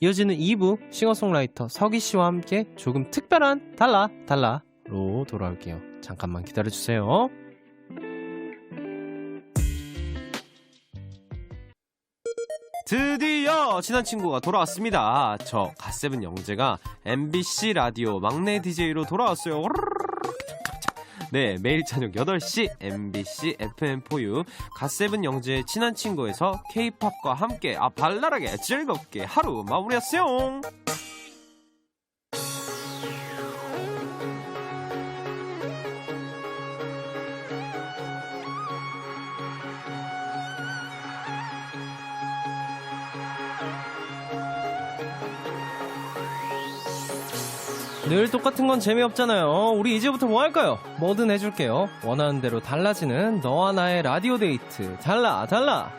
이어지는 2부 싱어송라이터 서기 씨와 함께 조금 특별한 달라 달라로 돌아올게요. 잠깐만 기다려 주세요. 드디어 친한 친구가 돌아왔습니다. 저 갓세븐 영재가 MBC 라디오 막내 DJ로 돌아왔어요. 네, 매일 저녁 8시 MBC FM4U 갓세븐 영재의 친한 친구에서 K-팝과 함께 아 발랄하게 즐겁게 하루 마무리하세요. 늘 똑같은 건 재미없잖아요. 우리 이제부터 뭐 할까요? 뭐든 해줄게요. 원하는 대로 달라지는 너와 나의 라디오 데이트. 달라, 달라.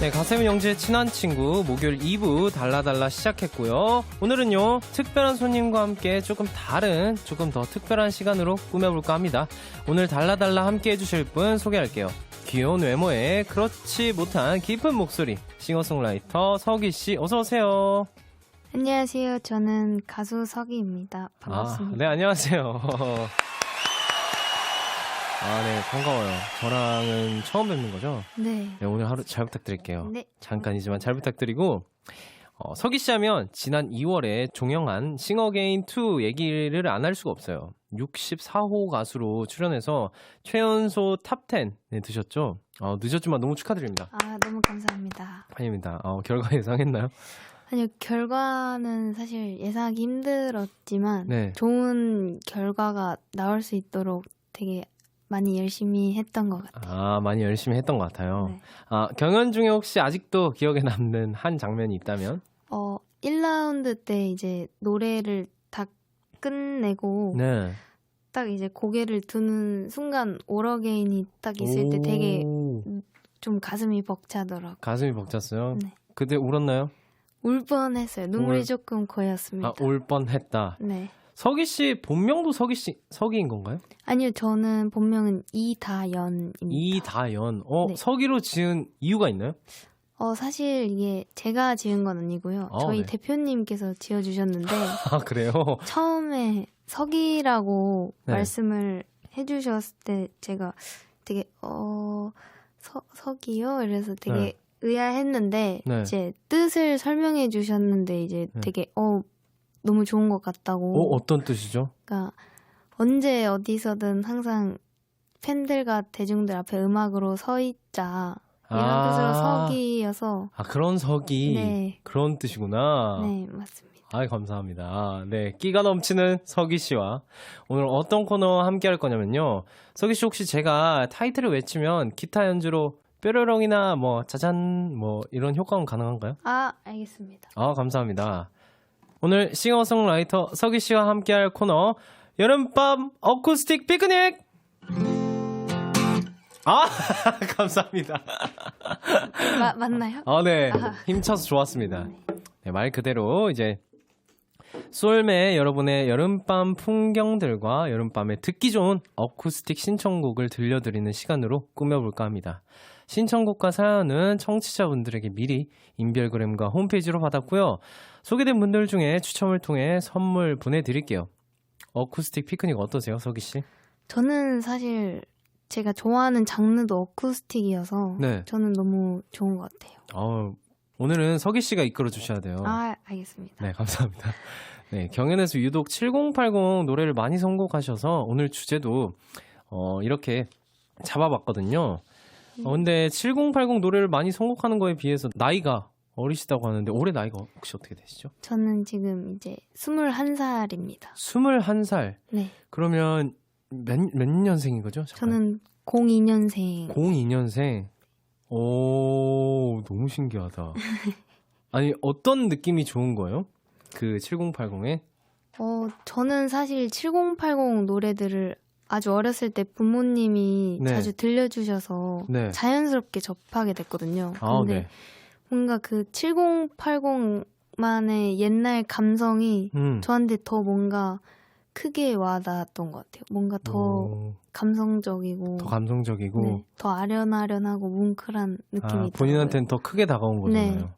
네, 가세미 영재의 친한 친구 목요일 2부 달라달라 시작했고요. 오늘은요, 특별한 손님과 함께 조금 다른, 조금 더 특별한 시간으로 꾸며볼까 합니다. 오늘 달라달라 함께 해주실 분 소개할게요. 귀여운 외모에 그렇지 못한 깊은 목소리, 싱어송라이터 서기 씨, 어서 오세요. 안녕하세요. 저는 가수 서기입니다. 반갑습니다. 아, 네, 안녕하세요. 아, 네, 반가워요. 저랑은 처음 뵙는 거죠? 네. 네, 오늘 하루 잘 부탁드릴게요. 네. 잠깐이지만 잘 부탁드리고 어, 서기 씨 하면 지난 2월에 종영한 싱어게인 2 얘기를 안 할 수가 없어요. 64호 가수로 출연해서 최연소 탑10 네, 드셨죠? 어, 늦었지만 너무 축하드립니다. 아, 너무 감사합니다. 아닙니다. 어, 결과 예상했나요? 아니요, 결과는 사실 예상하기 힘들었지만 네. 좋은 결과가 나올 수 있도록 되게 많이 열심히 했던 것 같아요. 아, 많이 열심히 했던 것 같아요. 네. 아, 경연 중에 혹시 아직도 기억에 남는 한 장면이 있다면? 어, 1라운드 때 이제 노래를 다 끝내고 네. 딱 이제 고개를 두는 순간 오러게인이 딱 있을 때 되게 오, 좀 가슴이 벅차더라고요. 가슴이 벅찼어요. 네. 그때 울었나요? 울 뻔했어요. 눈물이 울- 조금 고였습니다. 아, 올 뻔했다. 네. 서기 씨 본명도 서기 씨 서기인 건가요? 아니요, 저는 본명은 이다연입니다. 이다연. 어, 네. 서기로 지은 이유가 있나요? 어, 사실 이게 제가 지은 건 아니고요. 어, 저희 네. 대표님께서 지어주셨는데, 아, 그래요? 처음에 서기라고 네. 말씀을 해주셨을 때 제가 되게, 어, 서, 서기요? 이래서 되게 네. 의아했는데, 네. 이제 뜻을 설명해 주셨는데, 이제 네. 되게, 어, 너무 좋은 것 어, 같다고. 어떤 뜻이죠? 그러니까 언제 어디서든 항상 팬들과 대중들 앞에 음악으로 서 있자 이런 아. 뜻으로 서기여서 아, 그런 서기. 네. 그런 뜻이구나. 네 맞습니다. 아, 감사합니다. 네, 끼가 넘치는 서기 씨와 오늘 어떤 코너 함께 할 거냐면요. 서기 씨 혹시 제가 타이틀을 외치면 기타 연주로 뾰로롱이나 뭐 짜잔 뭐 이런 효과음 가능한가요? 아 알겠습니다. 아, 감사합니다. 오늘 싱어송라이터 서기 씨와 함께 할 코너 여름밤 어쿠스틱 피크닉! 아, 감사합니다. 마, 맞나요? 아, 네. 아하. 힘차서 좋았습니다. 네, 말 그대로 이제 솔메 여러분의 여름밤 풍경들과 여름밤에 듣기 좋은 어쿠스틱 신청곡을 들려드리는 시간으로 꾸며볼까 합니다. 신청곡과 사연은 청취자분들에게 미리 인별그램과 홈페이지로 받았고요. 소개된 분들 중에 추첨을 통해 선물 보내드릴게요. 어쿠스틱 피크닉 어떠세요, 서기 씨? 저는 사실 제가 좋아하는 장르도 어쿠스틱이어서 네. 저는 너무 좋은 것 같아요. 어, 오늘은 서기 씨가 이끌어 주셔야 돼요. 아 알겠습니다. 네, 감사합니다. 네, 경연에서 유독 7080 노래를 많이 선곡하셔서 오늘 주제도 어, 이렇게 잡아봤거든요. 어, 근데 7080 노래를 많이 선곡하는 거에 비해서 나이가 어리시다고 하는데 올해 나이가 혹시 어떻게 되시죠? 저는 지금 이제 21살입니다. 21살. 네. 그러면 몇, 몇 년생인 거죠? 잠깐. 저는 02년생. 02년생. 오, 너무 신기하다. 아니, 어떤 느낌이 좋은 거예요? 그 7080에? 어, 저는 사실 7080 노래들을 아주 어렸을 때 부모님이 네. 자주 들려주셔서 네. 자연스럽게 접하게 됐거든요. 아, 근데 네. 뭔가 그 7080만의 옛날 감성이 음. 저한테 더 뭔가 크게 와닿았던 것 같아요. 뭔가 더 오, 감성적이고 더 감성적이고 네, 더 아련아련하고 뭉클한 느낌이 아. 본인한테는 더 크게 다가온 거잖아요. 네.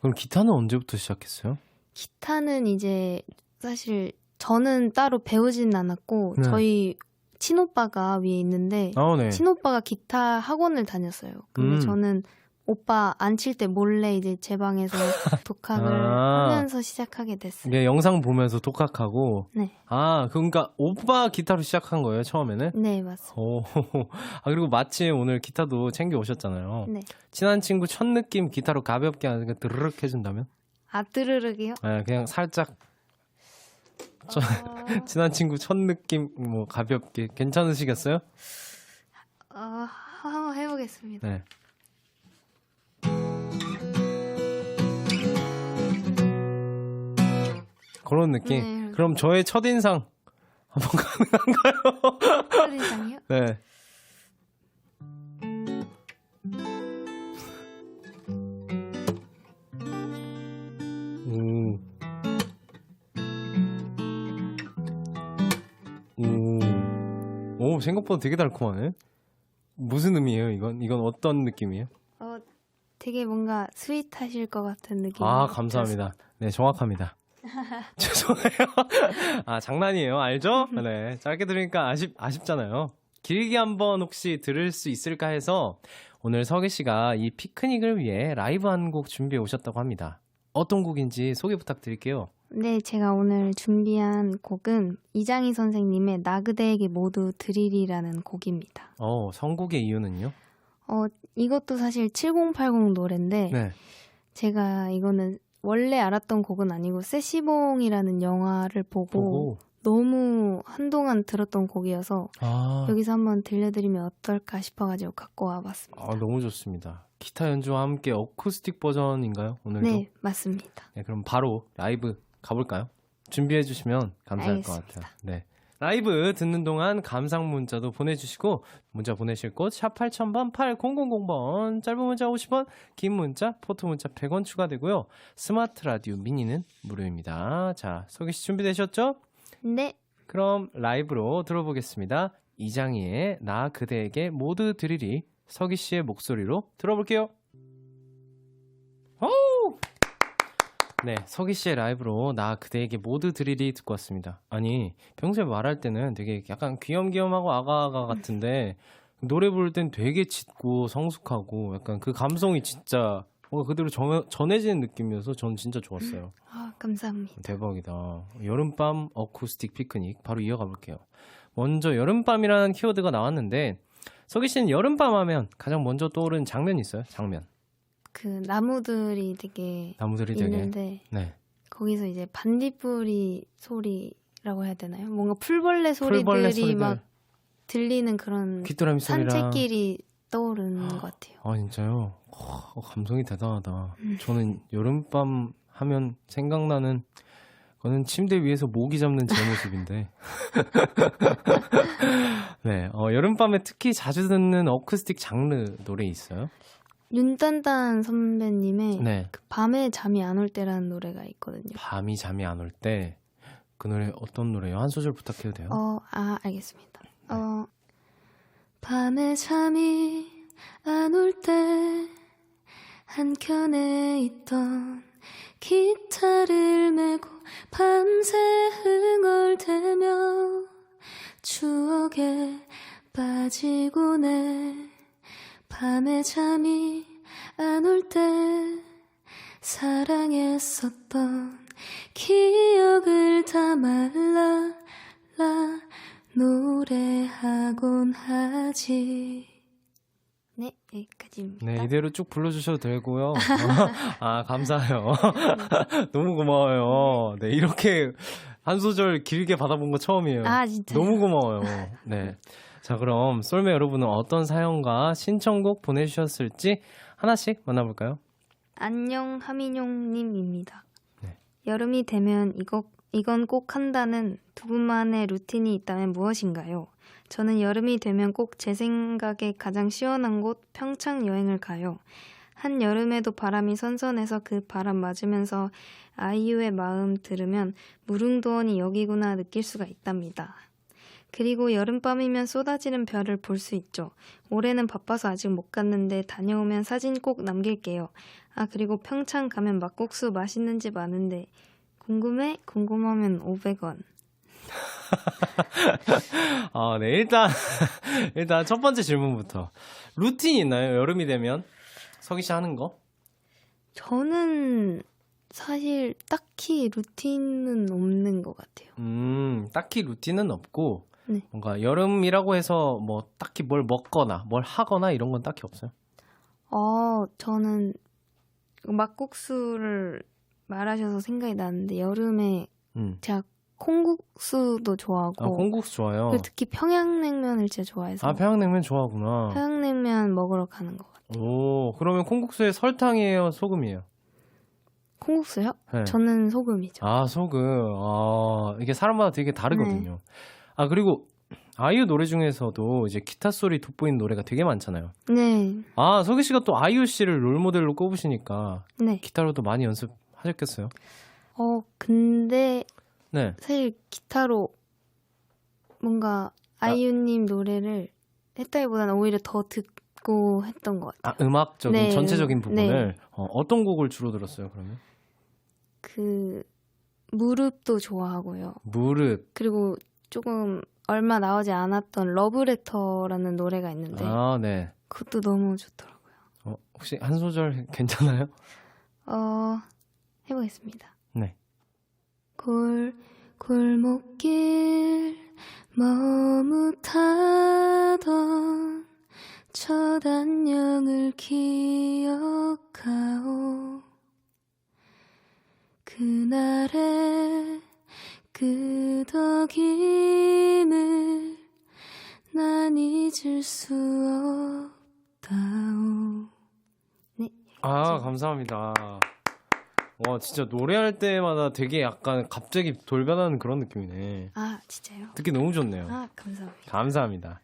그럼 기타는 언제부터 시작했어요? 기타는 이제 사실 저는 따로 배우진 않았고 네. 저희 친오빠가 위에 있는데 아, 네. 친오빠가 기타 학원을 다녔어요. 근데 음. 저는 오빠 안 칠 때 몰래 이제 제 방에서 독학을 아. 하면서 시작하게 됐어요. 이게 영상 보면서 독학하고 네. 아, 그러니까 오빠 기타로 시작한 거예요, 처음에는? 네, 맞습니다. 오, 아, 그리고 마침 오늘 기타도 챙겨 오셨잖아요. 네. 친한 친구 첫 느낌 기타로 가볍게 거 드르륵 해준다면? 아뜨르륵이요? 네, 그냥 살짝 저- 어, 친한 친구 첫 느낌 뭐 가볍게 괜찮으시겠어요? 어, 한번 해보겠습니다. 네. 그런 느낌. 네. 그럼 저의 첫인상 한번 가능한가요? 첫인상이요? 네. 오. 오. 오, 생각보다 되게 달콤하네. 무슨 의미예요, 이건? 이건 어떤 느낌이에요? 어, 되게 뭔가 스윗하실 것 같은 느낌. 아, 감사합니다. 네, 정확합니다. 죄송해요. 아, 장난이에요. 알죠? 네. 짧게 들으니까 아쉽, 아쉽잖아요. 길게 한번 혹시 들을 수 있을까 해서 오늘 서기 씨가 이 피크닉을 위해 라이브 한 곡 준비해 오셨다고 합니다. 어떤 곡인지 소개 부탁드릴게요. 네, 제가 오늘 준비한 곡은 이장희 선생님의 나 그대에게 모두 드리리라는 곡입니다. 어, 선곡의 이유는요? 어, 이것도 사실 7080 노래인데 네. 제가 이거는 원래 알았던 곡은 아니고 세시봉이라는 영화를 보고, 보고. 너무 한동안 들었던 곡이어서 아, 여기서 한번 들려드리면 어떨까 싶어가지고 갖고 와봤습니다. 아, 너무 좋습니다. 기타 연주와 함께 어쿠스틱 버전인가요? 오늘도? 네, 맞습니다. 네, 그럼 바로 라이브 가볼까요? 준비해 주시면 감사할 것 알겠습니다. 같아요. 네. 라이브 듣는 동안 감상 문자도 보내주시고 문자 보내실 곳 샵 8000번 8000번 짧은 문자 50원 긴 문자 포토 문자 100원 추가되고요. 스마트 라디오 미니는 무료입니다. 자 소개 씨 준비되셨죠? 네, 그럼 라이브로 들어보겠습니다. 이장희의 나 그대에게 모두 드리리 서기 씨의 목소리로 들어볼게요. 오! 네, 서기 씨의 라이브로 나 그대에게 모두 드리리 듣고 왔습니다. 아니, 평소에 말할 때는 되게 약간 귀염귀염하고 아가아가 같은데 노래 부를 땐 되게 짙고 성숙하고 약간 그 감성이 진짜 뭔가 그대로 전, 전해지는 느낌이어서 전 진짜 좋았어요. 아, 감사합니다. 대박이다. 여름밤 어쿠스틱 피크닉 바로 이어가 볼게요. 먼저 여름밤이라는 키워드가 나왔는데 서기 씨는 여름밤 하면 가장 먼저 떠오르는 장면 있어요? 장면. 그 나무들이 되게 나무들이 되게 있는데 네. 거기서 이제 반딧불이 소리라고 해야 되나요? 뭔가 풀벌레 소리들이 풀벌레. 막 들리는 그런 귀뚜라미 산책길이 떠오르는 것 같아요. 아 진짜요? 어, 감성이 대단하다. 음. 저는 여름밤 하면 생각나는 거는 침대 위에서 모기 잡는 제 모습인데. 네, 어, 여름밤에 특히 자주 듣는 어쿠스틱 장르 노래 있어요? 윤딴딴 선배님의 네. 그 밤에 잠이 안 올 때라는 노래가 있거든요. 밤이 잠이 안 올 때 그 노래 어떤 노래요? 한 소절 부탁해도 돼요? 어, 아, 알겠습니다. 어, 밤에 잠이 안 올 때 한켠에 있던 기타를 메고 밤새 흥얼대며 추억에 빠지곤 해 밤에 잠이 안 올 때 사랑했었던 기억을 담아라 라 노래하곤 하지 네 여기까지입니다 네, 이대로 쭉 불러주셔도 되고요. 아, 감사해요. 너무 고마워요. 네, 이렇게 한 소절 길게 받아본 거 처음이에요. 아 진짜 너무 고마워요. 네. 자, 그럼 쏠매 여러분은 어떤 사연과 신청곡 보내주셨을지 하나씩 만나볼까요? 안녕 하민용님입니다 네. 여름이 되면 이거, 이건 꼭 한다는 두 분만의 루틴이 있다면 무엇인가요? 저는 여름이 되면 꼭 제 생각에 가장 시원한 곳 평창 여행을 가요. 한 여름에도 바람이 선선해서 그 바람 맞으면서 아이유의 마음 들으면 무릉도원이 여기구나 느낄 수가 있답니다. 그리고 여름밤이면 쏟아지는 별을 볼 수 있죠. 올해는 바빠서 아직 못 갔는데 다녀오면 사진 꼭 남길게요. 아 그리고 평창 가면 막국수 맛있는 집 아는데 궁금해? 궁금하면 500원. 아, 네. 일단, 일단 첫 번째 질문부터. 루틴 있나요? 여름이 되면? 서기 씨 하는 거? 저는 사실 딱히 루틴은 없는 것 같아요. 음, 딱히 루틴은 없고, 네. 뭔가 여름이라고 해서 뭐 딱히 뭘 먹거나 뭘 하거나 이런 건 딱히 없어요. 어, 저는 막국수를 말하셔서 생각이 나는데 여름에 음. 제가 콩국수도 좋아하고 아, 콩국수 좋아요. 그리고 특히 평양냉면을 진짜 좋아해서 아, 평양냉면 좋아하구나. 평양냉면 먹으러 가는 것 같아요. 오, 그러면 콩국수에 설탕이에요? 소금이에요? 콩국수요? 네. 저는 소금이죠. 아, 소금. 아, 이게 사람마다 되게 네. 다르거든요. 아, 그리고 아이유 노래 중에서도 이제 기타 소리 돋보이는 노래가 되게 많잖아요. 네, 아, 서기 씨가 또 아이유 씨를 롤 모델로 꼽으시니까 네. 기타로도 많이 연습하셨겠어요? 어, 근데 네. 사실 기타로 뭔가 아이유님 노래를 했다기보다는 오히려 더 듣고 했던 것 같아요. 아, 음악적인 네, 전체적인 부분을 네. 어, 어떤 곡을 주로 들었어요, 그러면? 그 무릎도 좋아하고요. 무릎. 그리고 조금 얼마 나오지 않았던 러브레터라는 노래가 있는데 아, 네. 그것도 너무 좋더라고요. 어, 혹시 한 소절 괜찮아요? 어 해보겠습니다. 네. 골 골목길 머뭇하던 첫 안녕을 기억하오 그날의 끄덕임을 난 잊을 수 없다오 아, 감사합니다. 와, 진짜 노래할 때마다 되게 약간 갑자기 돌변하는 그런 느낌이네. 아 진짜요? 듣기 너무 좋네요. 아 감사합니다. 감사합니다.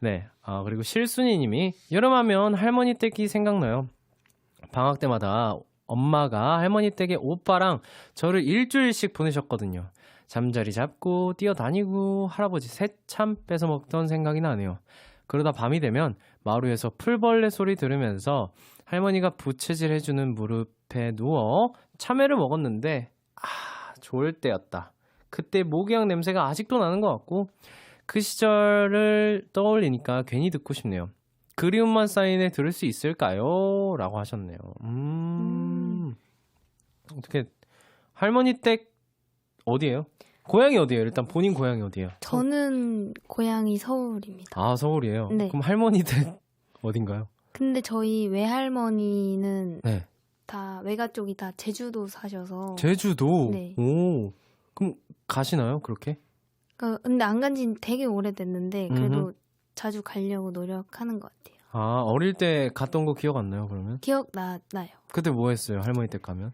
네. 아, 그리고 실순이 님이 여름하면 할머니 댁이 생각나요. 방학 때마다 엄마가 할머니 댁에 오빠랑 저를 일주일씩 보내셨거든요. 잠자리 잡고 뛰어다니고 할아버지 새참 뺏어 먹던 생각이 나네요. 그러다 밤이 되면 마루에서 풀벌레 소리 들으면서 할머니가 부채질 해주는 무릎에 누워 참외를 먹었는데 아 좋을 때였다. 그때 모기향 냄새가 아직도 나는 것 같고 그 시절을 떠올리니까 괜히 듣고 싶네요. 그리움만 사인에 들을 수 있을까요? 라고 하셨네요. 음. 어떻게 할머니 댁 어디예요? 고향이 어디예요? 일단 본인 고향이 어디예요? 저는 고향이 서울입니다. 아 서울이에요. 네. 그럼 할머니 댁 어딘가요? 근데 저희 외할머니는 네. 다 외가 쪽이 다 제주도 사셔서 제주도. 네. 오. 그럼 가시나요? 그렇게? 그러니까 근데 안 간 지 되게 오래됐는데 그래도 음흠. 자주 가려고 노력하는 것 같아요. 아 어릴 때 갔던 거 기억 안 나요? 그러면? 기억 나 나요. 그때 뭐 했어요? 할머니 댁 가면?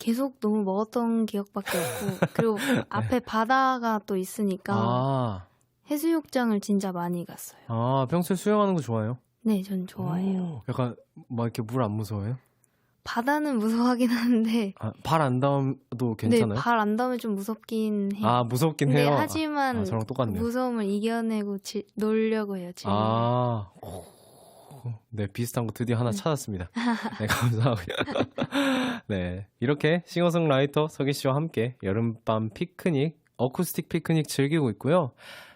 계속 너무 먹었던 기억밖에 없고 그리고 앞에 바다가 또 있으니까 네. 아. 해수욕장을 진짜 많이 갔어요. 아 평소에 수영하는 거 좋아해요? 네, 전 좋아해요. 오, 약간 막 이렇게 물 안 무서워요? 바다는 무서워하긴 한데 아, 발안 닿아도 괜찮아요? 네, 발안 닿으면 좀 무섭긴 해요. 아 무섭긴 해요. 하지만 아, 저랑 똑같네요. 무서움을 이겨내고 지, 놀려고 해요. 지금. 아, 오, 네 비슷한 거 드디어 하나 찾았습니다. 네 감사하고요. 네 이렇게 싱어송라이터 서기 씨와 함께 여름밤 피크닉, 어쿠스틱 피크닉 즐기고 있고요.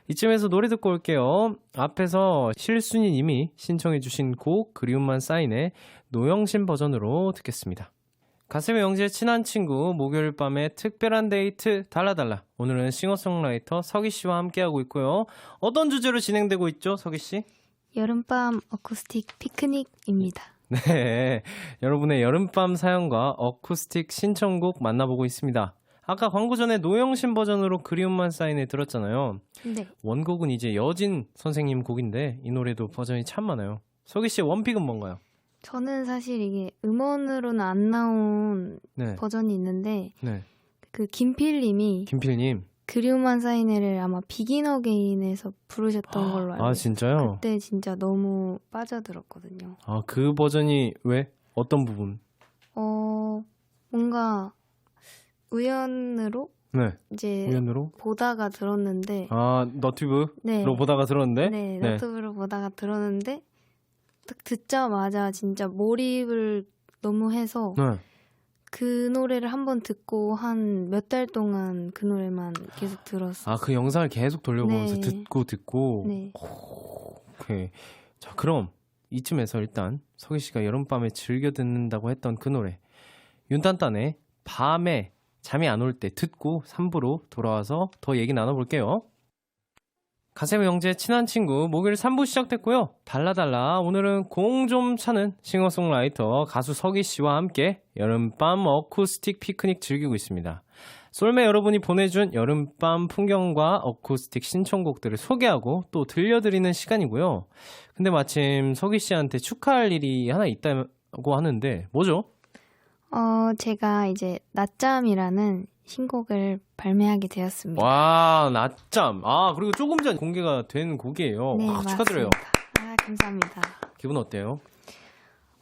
이쯤에서 노래 듣고 올게요. 앞에서 실순이 님이 신청해주신 곡 그리움만 사인의 노영심 버전으로 듣겠습니다. 가슴의 영지의 친한 친구 목요일 밤의 특별한 데이트 달라달라 오늘은 싱어송라이터 서기 씨와 함께하고 있고요. 어떤 주제로 진행되고 있죠, 서기 씨? 여름밤 어쿠스틱 피크닉입니다. 네, 여러분의 여름밤 사연과 어쿠스틱 신청곡 만나보고 있습니다. 아까 광고 전에 노영심 버전으로 그리움만 사인을 들었잖아요. 네. 원곡은 이제 여진 선생님 곡인데 이 노래도 버전이 참 많아요. 서기 씨의 원픽은 뭔가요? 저는 사실 이게 음원으로는 안 나온 네, 버전이 있는데 네. 그 김필님이 김필님. 그리움한 사인회를 아마 비긴 어게인에서 부르셨던 걸로 알고 아. 진짜요? 그때 진짜 너무 빠져들었거든요. 아 그 버전이 왜? 어떤 부분? 어, 뭔가 우연으로 네. 이제 우연으로? 보다가 들었는데 아, 너튜브로 네. 보다가 들었는데? 네, 너튜브로 보다가 들었는데 딱 듣자마자 진짜 몰입을 너무 해서 네. 그 노래를 한 번 듣고 한 몇 달 동안 그 노래만 계속 들었어요. 아, 그 영상을 계속 돌려보면서 네. 듣고 듣고. 네. 오케이. 자, 그럼 이쯤에서 일단 서기 씨가 여름밤에 즐겨 듣는다고 했던 그 노래. 윤딴딴의 밤에 잠이 안 올 때 듣고 3부로 돌아와서 더 얘기 나눠볼게요. 가세미 형제 친한 친구 목요일 3부 시작됐고요. 달라달라 오늘은 공 좀 차는 싱어송라이터 가수 서기 씨와 함께 여름밤 어쿠스틱 피크닉 즐기고 있습니다. 솔메 여러분이 보내준 여름밤 풍경과 어쿠스틱 신청곡들을 소개하고 또 들려드리는 시간이고요. 근데 마침 서기 씨한테 축하할 일이 하나 있다고 하는데 뭐죠? 어, 제가 이제 낮잠이라는 신곡을 발매하게 되었습니다. 와 낮잠 아 그리고 조금 전 공개가 된 곡이에요. 네, 와, 축하드려요. 아, 감사합니다. 기분 어때요?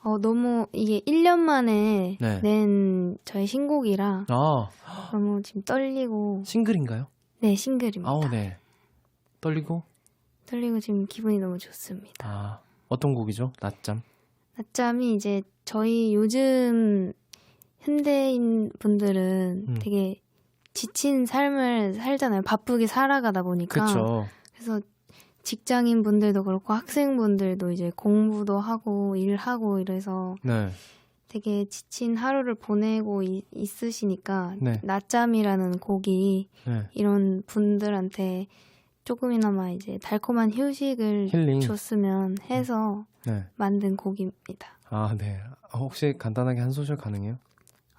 어, 너무 이게 1년 만에 네. 낸 저의 신곡이라 아 너무 지금 떨리고 싱글인가요? 네, 싱글입니다. 아우 네 떨리고 떨리고 지금 기분이 너무 좋습니다. 아 어떤 곡이죠? 낮잠 낮잠이 이제 저희 요즘 현대인 분들은 음. 되게 지친 삶을 살잖아요. 바쁘게 살아가다 보니까. 그쵸 그래서 직장인 분들도 그렇고 학생분들도 이제 공부도 하고 일하고 이래서 네 되게 지친 하루를 보내고 이- 있으시니까 네. 낮잠이라는 곡이 네. 이런 분들한테 조금이나마 이제 달콤한 휴식을 힐링 줬으면 해서 네. 만든 곡입니다. 아, 네. 아, 혹시 간단하게 한 소절 가능해요?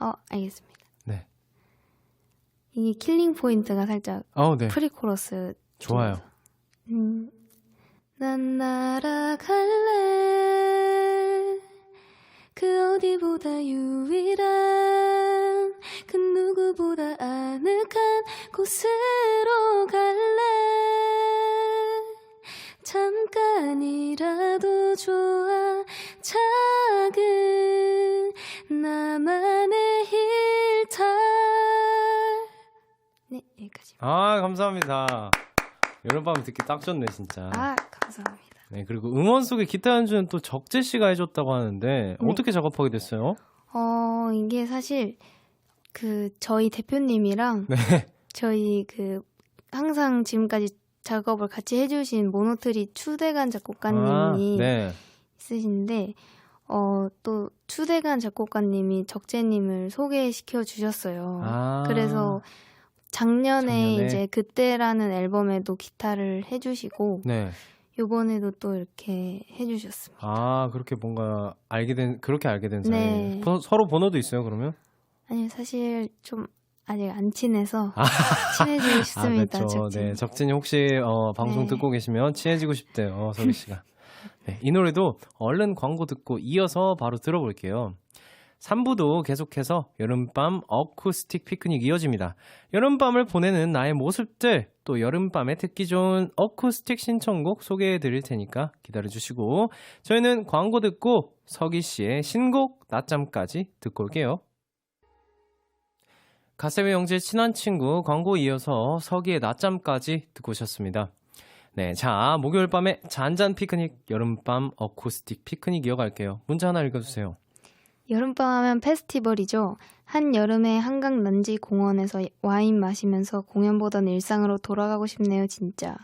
어, 알겠습니다. 네. 이게 킬링 포인트가 살짝 아우, 네. 프리코러스 좋아요. 음, 난 날아갈래 그 어디보다 유일한 그 누구보다 아늑한 곳으로 갈래 잠깐이라도 좋아 작은 나만의 일탈 네 여기까지 아, 감사합니다. 여름밤 듣기 딱 좋네, 진짜. 아 감사합니다 네, 그리고 음원 속에 기타 연주는 또 적재 씨가 해줬다고 하는데, 네. 어떻게 작업하게 됐어요? 어, 이게 사실 그 저희 대표님이랑 네. 저희 그 항상 지금까지 작업을 같이 해주신 모노트리 추대간 아, 작곡가님이 네. 있으신데 어, 또 추대간 작곡가님이 적재님을 소개시켜 주셨어요. 아. 그래서 작년에, 작년에. 이제 그때라는 앨범에도 기타를 해주시고 네. 요번에도 또 이렇게 해주셨습니다. 아, 그렇게 뭔가 알게 된, 그렇게 알게 된 사이. 네. 번- 서로 번호도 있어요, 그러면? 아니요, 사실 좀 아직 안 친해서 친해지고 싶습니다. 아, 그렇죠. 적재. 네, 적진이 혹시 어, 방송 네. 듣고 계시면 친해지고 싶대요, 서기 씨가. 네, 이 노래도 얼른 광고 듣고 이어서 바로 들어볼게요. 3부도 계속해서 여름밤 어쿠스틱 피크닉 이어집니다. 여름밤을 보내는 나의 모습들, 또 여름밤에 듣기 좋은 어쿠스틱 신청곡 소개해 드릴 테니까 기다려 주시고, 저희는 광고 듣고 서기 씨의 신곡 낮잠까지 듣고 올게요. 가세미 형제 친한 친구 광고 이어서 서기의 낮잠까지 듣고 오셨습니다. 네, 자 목요일 밤에 잔잔 피크닉 여름밤 어쿠스틱 피크닉 이어갈게요. 문자 하나 읽어주세요. 여름밤 하면 페스티벌이죠. 한 여름에 한강 난지 공원에서 와인 마시면서 공연 보던 일상으로 돌아가고 싶네요, 진짜.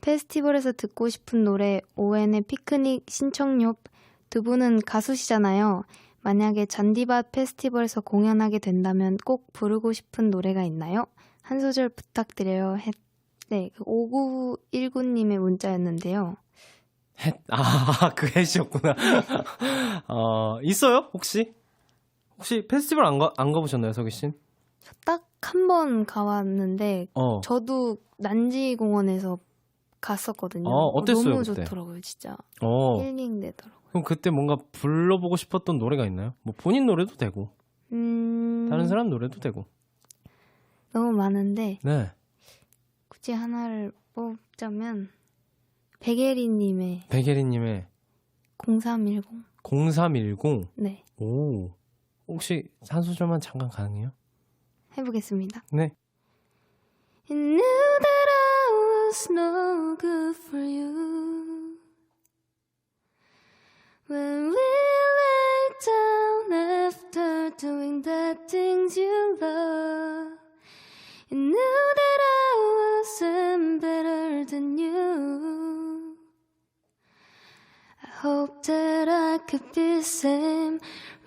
페스티벌에서 듣고 싶은 노래 오웬의 피크닉 신청료 두 분은 가수시잖아요. 만약에 잔디밭 페스티벌에서 공연하게 된다면 꼭 부르고 싶은 노래가 있나요? 한 소절 부탁드려요. 했, 네, 5919님의 문자였는데요. 헷, 아, 그 햇이었구나. 어, 있어요? 혹시? 혹시 페스티벌 안, 가, 안 가보셨나요, 서기 씨? 딱 한 번 가봤는데 어, 저도 난지 공원에서 갔었거든요. 어, 어땠어요, 너무 그때? 좋더라고요, 진짜. 어. 힐링 되더라고요. 그럼 그때 뭔가 불러보고 싶었던 노래가 있나요? 뭐 본인 노래도 되고, 음, 다른 사람 노래도 되고. 너무 많은데 네. 굳이 하나를 뽑자면 백예리님의 백예리님의 0310. 0310. 네. 오. 혹시 한 소절만 잠깐 가능해요? 해보겠습니다. 네. You knew that I was no good for you. When we lay down after doing the things you love, hope that I could be same,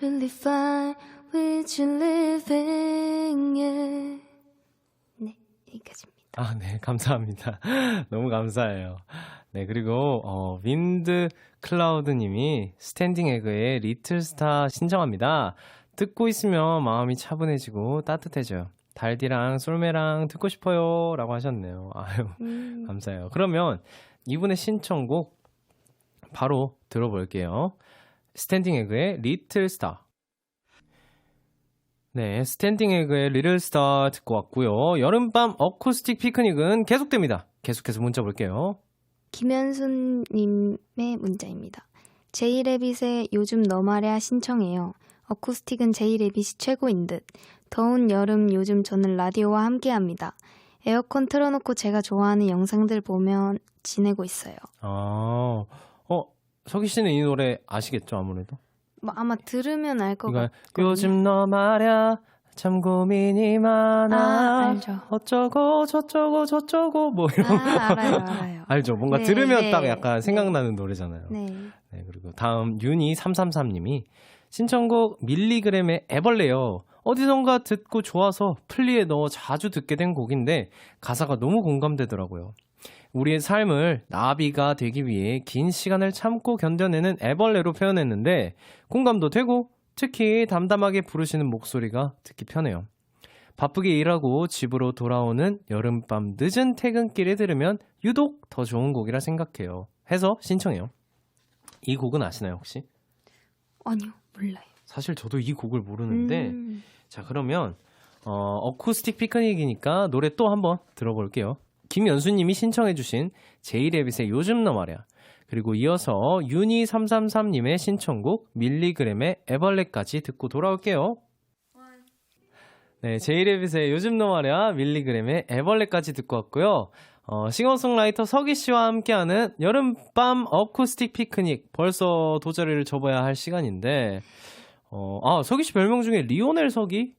really fine with you living, yeah. 네, 여기까지입니다. 아, 네, 감사합니다. 너무 감사해요. 네, 그리고, 어, 윈드 클라우드 님이 스탠딩 에그의 리틀 스타 신청합니다. 듣고 있으면 마음이 차분해지고 따뜻해져요. 달디랑 솔메랑 듣고 싶어요. 라고 하셨네요. 아유, 음, 감사해요. 그러면 이분의 신청곡 바로 들어볼게요. 스탠딩 에그의 리틀 스타. 네, 스탠딩 에그의 리틀 스타 듣고 왔고요. 여름밤 어쿠스틱 피크닉은 계속됩니다. 계속해서 문자 볼게요. 김현순님의 문자입니다. 제이레빗의 요즘 너 말야 신청해요. 어쿠스틱은 제이레빗이 최고인 듯. 더운 여름 요즘 저는 라디오와 함께합니다. 에어컨 틀어놓고 제가 좋아하는 영상들 보면 지내고 있어요. 아, 어, 석희 씨는 이 노래 아시겠죠, 아무래도? 뭐 아마 들으면 알것 이거 같거든요. 요즘 너 말야 참 고민이 많아. 아, 알죠. 어쩌고 저쩌고 저쩌고 뭐 이런 거. 아, 알아요, 알아요. 알죠? 뭔가 네, 들으면 네, 딱 약간 네. 생각나는 노래잖아요. 네. 네, 그리고 다음 윤이 333님이 신청곡 밀리그램의 애벌레요. 어디선가 듣고 좋아서 플리에 넣어 자주 듣게 된 곡인데 가사가 너무 공감되더라고요. 우리의 삶을 나비가 되기 위해 긴 시간을 참고 견뎌내는 애벌레로 표현했는데 공감도 되고 특히 담담하게 부르시는 목소리가 듣기 편해요. 바쁘게 일하고 집으로 돌아오는 여름밤 늦은 퇴근길에 들으면 유독 더 좋은 곡이라 생각해요. 해서 신청해요. 이 곡은 아시나요, 혹시? 아니요, 몰라요. 사실 저도 이 곡을 모르는데, 음, 자, 그러면, 어, 어쿠스틱 피크닉이니까 노래 또 한번 들어볼게요. 김연수님이 신청해주신 제이레빗의 요즘 너 말야. 그리고 이어서 윤이333님의 신청곡 밀리그램의 애벌레까지 듣고 돌아올게요. 네, 제이레빗의 요즘 너 말야, 밀리그램의 애벌레까지 듣고 왔고요. 어, 싱어송라이터 석희 씨와 함께하는 여름밤 어쿠스틱 피크닉. 벌써 도저리를 접어야 할 시간인데, 어, 아, 석희 씨 별명 중에 리오넬 석희?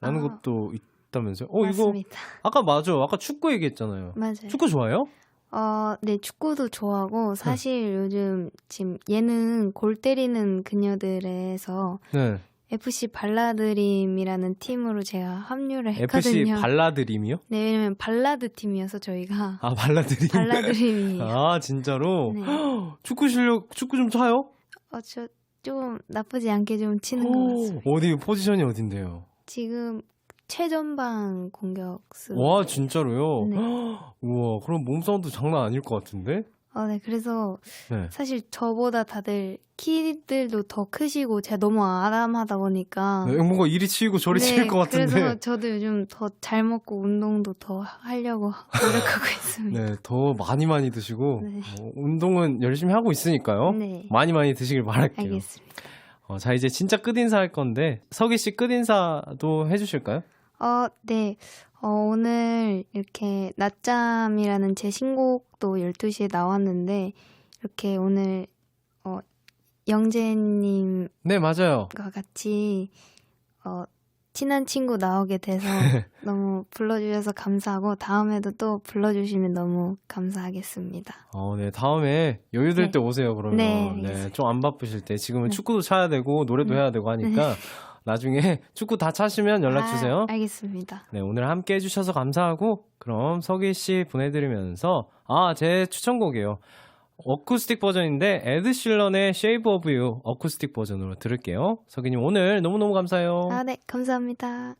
라는 아. 것도 있 다면서요? 어, 이거, 맞습니다. 아까 맞아. 아까 축구 얘기했잖아요. 맞아요. 축구 좋아해요? 어, 네, 축구도 좋아하고, 사실 요즘 지금 예능 골 때리는 그녀들에서 네. FC 발라드림이라는 팀으로 제가 합류를 FC 했거든요. 발라드림이요? 네, 왜냐면 발라드 팀이어서 저희가 아, 발라드림. 발라드림이에요. 아, 진짜로? 네. 축구 실력, 축구 좀 차요? 어, 저 좀 나쁘지 않게 좀 치는 것 같습니다. 어디, 포지션이 어딘데요? 지금 최전방 공격수. 와, 진짜로요? 네. 우와, 그럼 몸싸움도 장난 아닐 것 같은데? 어, 네, 그래서 네. 사실 저보다 다들 키들도 더 크시고 제가 너무 아담하다 보니까 네, 뭔가 이리 치이고 저리 네, 치일 것 같은데. 그래서 저도 요즘 더 잘 먹고 운동도 더 하려고 노력하고 있습니다. 네, 더 많이 많이 드시고, 네. 뭐, 운동은 열심히 하고 있으니까요. 네, 많이 많이 드시길 바랄게요. 알겠습니다. 어, 자, 이제 진짜 끝 인사 할 건데, 석희 씨 끝 인사도 해주실까요? 어, 네. 어, 오늘 이렇게 낮잠이라는 제 신곡도 12시에 나왔는데 이렇게 오늘 어, 영재님과 네, 맞아요. 같이 어, 친한 친구 나오게 돼서 너무 불러주셔서 감사하고 다음에도 또 불러주시면 너무 감사하겠습니다. 어, 네, 다음에 여유 될 네. 때 오세요, 그러면. 네, 네, 알겠습니다. 좀안 바쁘실 때. 지금은 네. 축구도 차야 되고, 노래도 음. 해야 되고 하니까, 나중에 축구 다 차시면 연락 주세요. 아, 알겠습니다. 네, 오늘 함께 해주셔서 감사하고, 그럼 석희 씨 보내드리면서, 아, 제 추천곡이에요. 어쿠스틱 버전인데, 에드 실런의 Shape of You 어쿠스틱 버전으로 들을게요. 석희님 오늘 너무너무 감사해요. 아, 네. 감사합니다.